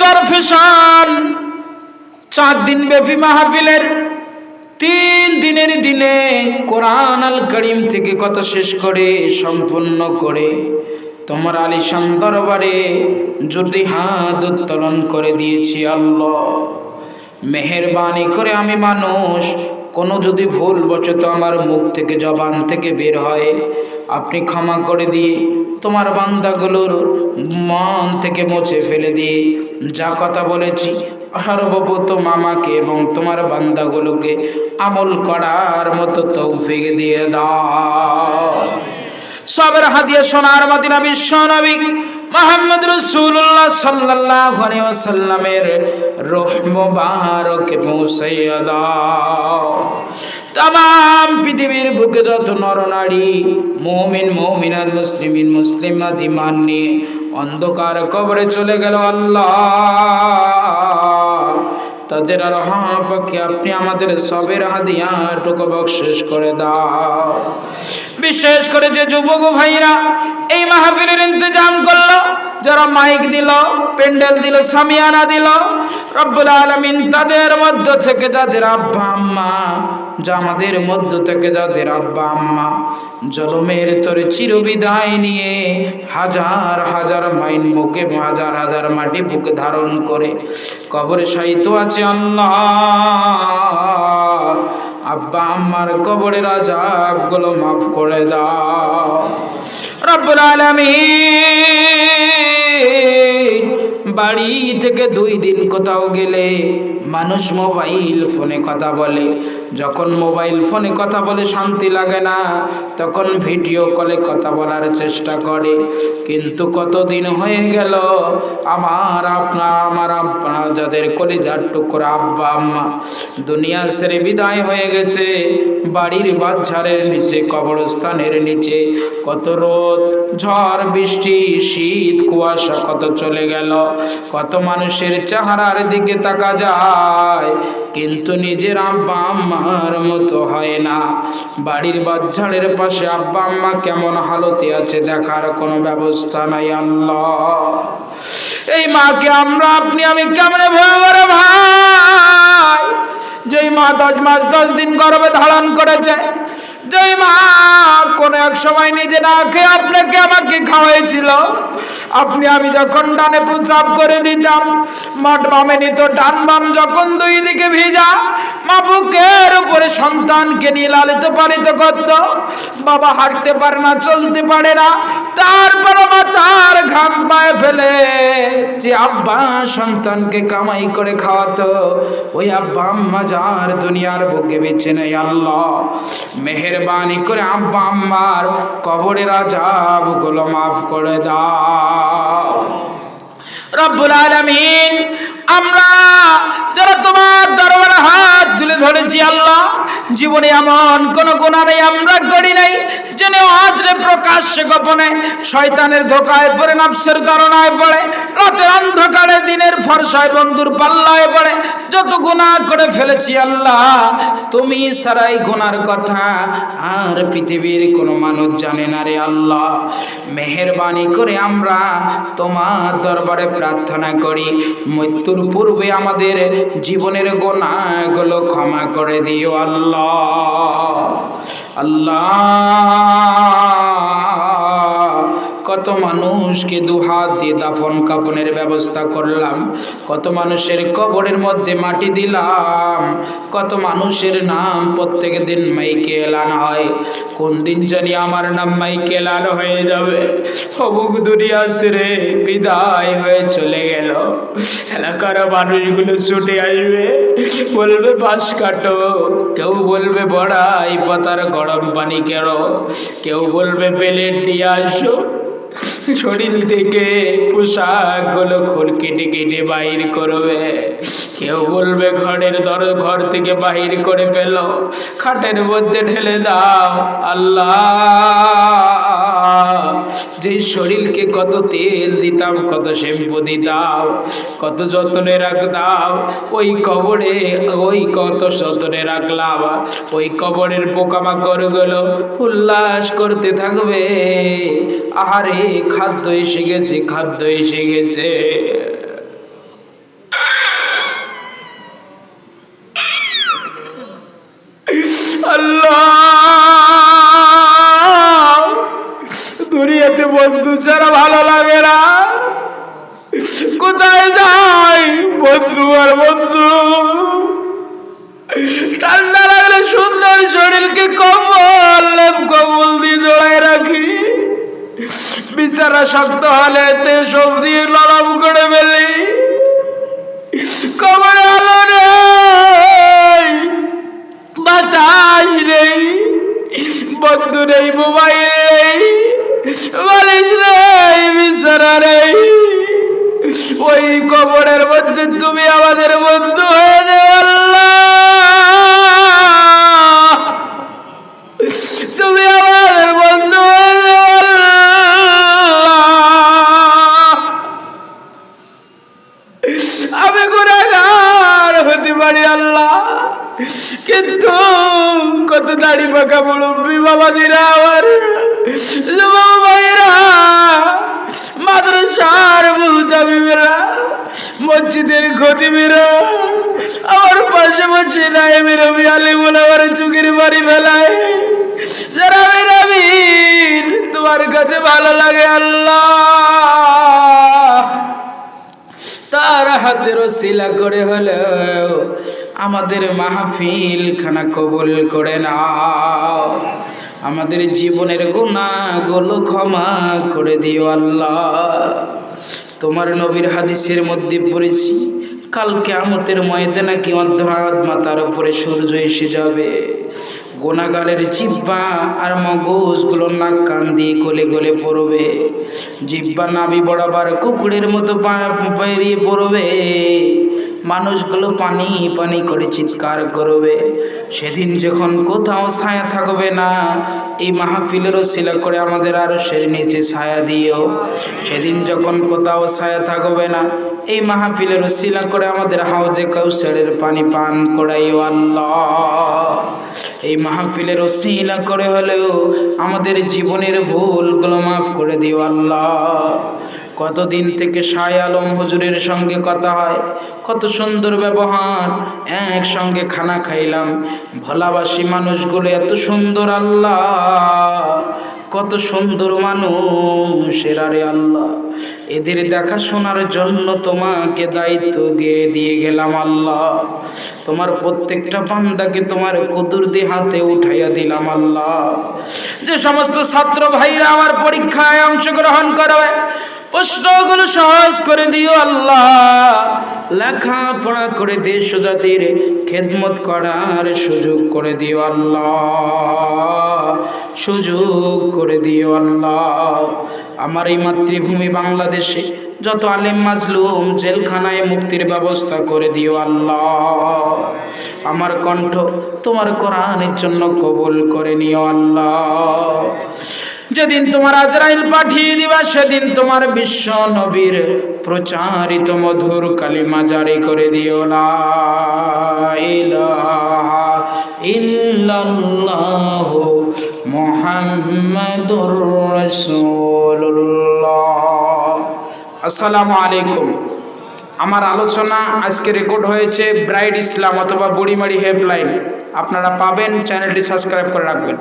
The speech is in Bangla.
চরফেশন চার দিন ব্যাপী মাহফিলের তিন দিনের দিনে কোরআন আল করিম থেকে কথা শেষ করে, সম্পূর্ণ করে। তোমার আলিশান দরবারে যদি হাত উত্তোলন করে দিয়েছি আল্লাহ। মেহেরবানি করে আমি মানুষ, কোনো যদি ভুল বচত আমার মুখ থেকে জবান থেকে বের হয়, আপনি ক্ষমা করে দিয়ে তোমার বান্দাগুলোর মন থেকে মুছে ফেলে দিয়ে যা কথা বলেছি, সর্বপ্রথম আমাকে এবং তোমার বান্দাগুলোকে আমল করার মতো তৌফিক দিয়ে দাও। সবের হাদিয়া সোনার মদিনা বিশ্ব নবী মোহাম্মদ রসুল্লাহ সাল্লাহ সাল্লামের রোহ মোবারক পৌঁছাইয়া দাও। তাম পৃথিবীর বুকে যত নরনারী মৌমিন, মৌমিনাত, মুসলিমিন, মুসলিমাত ইমান নিয়ে অন্ধকার কবরে চলে গেল আল্লাহ। তাদের আর পক্ষে আপনি আমাদের সবের হাদিয়া টুকু বকশেষ করে দাও। বিশেষ করে যে যুবক ভাইরা এই মাহফিলের ইন্তজাম করল, যারা মাইক দিল প্যান্ডেল দিল, সামিয়ানা দিল, রব্বুল আলমিন তাদের মধ্য থেকে যাদের আব্বা, আম্মা যা আমাদের মধ্য থেকে যাদের আব্বা, আম্মা জলমের তোর চিরবিদায় নিয়ে হাজার হাজার মাইন মুখে হাজার হাজার মাটি বুকে ধারণ করে। কবরে সাহিত্য আছে আল্লাহ। আব্বা, আম্মার কবরেরগুলো মাফ করে দাও। রব্বুল বাড়ি থেকে দুই দিন কোথাও গেলে মানুষ মোবাইল ফোনে কথা বলে। যখন মোবাইল ফোনে কথা বলে শান্তি লাগে না, তখন ভিডিও কলে কথা বলার চেষ্টা করে। কিন্তু কতদিন হয়ে গেল, আমার আপনার আমার আপনার যাদের কলিজার টুকরা আব্বা, আম্মা, দুনিয়া ছেড়ে বিদায় হয়ে গেছে, বাড়ির বাচ্চারের নিচে, কবরস্থানের নিচে। কত রোদ, ঝড়, বৃষ্টি, শীত, কুয়াশা, কত চলে গেল। কত মানুষের চেহারার দিকে তাকা যায় কিন্তু নিজের আব্বা আম্মার মতো হয় না। বাড়ির বাচ্চাদের পাশে আব্বা আম্মা কেমন হালতে আছে দেখার কোনো ব্যবস্থা নাই, আল্লাহ। এই মাকে আমরা, আপনি, আমি কেমন ভয় করে ভাই? যেই মা দশ মাস, দশ দিন গর্ভে ধারণ করেছে যেই মা কোন এক সময় নিজে না খেয়ে আপনাকে আমাকে খাওয়াইছিল, আপনি আমি যখন ডানে প্রচাপ করে দিতাম, মাঠ বামে নিত যখন দুই দিকে ভিজা মা বুকের উপরে সন্তানকে নিয়ে লালিত পালিত করত। বাবা হাঁটতে পারে না, চলতে পারে না। তারপর তার ঘাম পায়ে ফেলে যে আব্বা সন্তানকে কামাই করে খাওয়াতো। ওই আব্বা আম্মা যার দুনিয়ার বুকে বেছে নেই, আল্লাহ। মেহেরবানি করে আব্বা আম্মার কবরের আজাবগুলো মাফ করে দাও। রব্বুল আলামিন, আমরা যারা তোমার দরবারে হাত তুলে ধরেছি আল্লাহ, জীবনে এমন কোন গুণা নেই, আমরা করি নাই। যেন আজরে প্রকাশ্যে গোপনে শয়তানের ধোকায় পড়ে নফসের কারণায় পড়ে, রাতের অন্ধকারে, দিনের ফরসায় বন্ধুর পাল্লায় পড়ে। যত গুনাহ করে ফেলেছি আল্লাহ, তুমি সারাই গুনার কথা আর পৃথিবীর কোনো মানুষ জানে না রে আল্লাহ। মেহেরবানি করে আমরা তোমার দরবারে প্রার্থনা করি, মৃত্যুর পূর্বে আমাদের জীবনের গোনাগুলো ক্ষমা করে দিও আল্লাহ। আল্লাহ। মানুষকে দুহাত দিয়ে দাফন কাপনের ব্যবস্থা করলাম। কত মানুষের কবরের মধ্যে মাটি দিলাম। কত মানুষের নাম প্রত্যেক দিন মাইকে এলান হয়। কোন দিন জানি আমার নাম মাইকে এলান হয়ে যাবে। অবুক দুনিয়া ছেড়ে বিদায় হয়ে চলে গেল। এলাকার মানুষগুলো ছুটে আসবে। বলবে বাস কাটো। কেউ বলবে, বড়াই পাতার গরম পানি কেড়ো। কেউ বলবে, প্লেট দিয়ে আসো। শরীর থেকে পোশাকগুলো খোল কেটে কেটে বাহির করবে। কেউ বলবে ঘরের দর, ঘর থেকে বাহির করে ফেল। খাটের মধ্যে ঢেলে দাও। আল্লাহ! যে শরীরকে কত তেল দিতাম, কত শ্যাম্পু দিতাম, কত যত্নে রাখতাম, ওই কবরে, ওই কত যত্নে রাখলাম, ওই কবরের পোকামাকড়গুলো উল্লাস করতে থাকবে। আহারে, খাদ্য এসে গেছে, খাদ্য এসে গেছে। লেপ কম্বল দিয়ে জড়াই রাখি। বিছানা শক্ত হলে তে সব দিয়ে লড়াম করে ফেলি। কবর আলো নেই, বাতাস নেই, বন্ধু নেই, মোবাইল নেই, বালিশ নেই নেই। ওই কবরের মধ্যে তুমি আমাদের বন্ধু হয়ে যাও। দাড়ি পাকা মুরব্বী বাবাজিরা আমার যুবক ভাইরা মাদ্রাসার মুহতামিমেরা মসজিদের খতিমেরা আমার পাশে বসে নাই আমি রবি আলিমুল আমার চুকির বাড়ি ফেলায় যারা আমি রবির তোমার কাছে ভালো লাগে আল্লাহ। তার হাতের শিলা করে হলেও আমাদের মাহফিল খানা কবুল করে নাও। আমাদের জীবনের গুণাগুলো ক্ষমা করে দিও আল্লাহ। তোমার নবীর হাদিসের মধ্যে পড়েছি কালকে আমতের ময়দানে কি অর্ধরাত মাতার উপরে সূর্য এসে যাবে? গোনাগারের জিব্বা আর মগজগুলো নাক কান দিয়ে গলে গলে পড়বে। জিব্বা নাবি বরাবর কুকুরের মতো পা- বেরিয়ে পড়বে। মানুষগুলো পানি পানি করে চিৎকার করবে। সেদিন যখন কোথাও ছায়া থাকবে না, এই মাহফিলেরও শিলা করে আমাদের আরও সে নিচে ছায়া দিও। সেদিন যখন কোথাও ছায়া থাকবে না এই মাহফিলের শিলা করে আমাদের হাউজে কৌশলের পানি পান করাইও আল্লাহ। এই মাহফিলের ওসিলা করে হলেও আমাদের জীবনের ভুলগুলো মাফ করে দিও আল্লাহ। কতদিন থেকে শাহ আলম হুজুরের সঙ্গে কথা হয়, কত সুন্দর ব্যবহার, একসঙ্গে খানা খাইলাম। ভোলাবাসী মানুষগুলো এত সুন্দর আল্লাহ, কত সুন্দর মানুষ এরারে আল্লাহ। এদের দেখাশোনার জন্য তোমাকে দায়িত্ব গিয়ে দিয়ে গেলাম আল্লাহ। তোমার প্রত্যেকটা বান্দাকে তোমার কুদুরদি হাতে উঠাইয়া দিলাম আল্লাহ। যে সমস্ত ছাত্র ভাইরা আমার পরীক্ষায় অংশগ্রহণ করবে, প্রশ্নগুলো সহজ করে দিও আল্লাহ। লেখাপড়া করে দেশ জাতির খেদমত করার সুযোগ করে দিও আল্লাহ। সুযোগ করে দিও আল্লাহ। আমার এই মাতৃভূমি বাংলাদেশে যত আলিম মাজলুম জেলখানায় মুক্তির ব্যবস্থা করে দিও আল্লাহ। আমার কণ্ঠ তোমার কোরআনের জন্য কবুল করে নিও আল্লাহ। যেদিন তোমার আজরাইল পাঠিয়ে দিবা, সেদিন তোমার বিশ্ব নবীর প্রচারিত মধুর কালিমা জারি করে দিও। ইল্লাল্লাহ মুহাম্মাদুর আসসালামু আলাইকুম। আমার আলোচনা আজকে রেকর্ড হয়েছে ব্রাইড ইসলাম অথবা বুড়িমারি হেল্পলাইন। আপনারা পাবেন, চ্যানেলটি সাবস্ক্রাইব করে রাখবেন।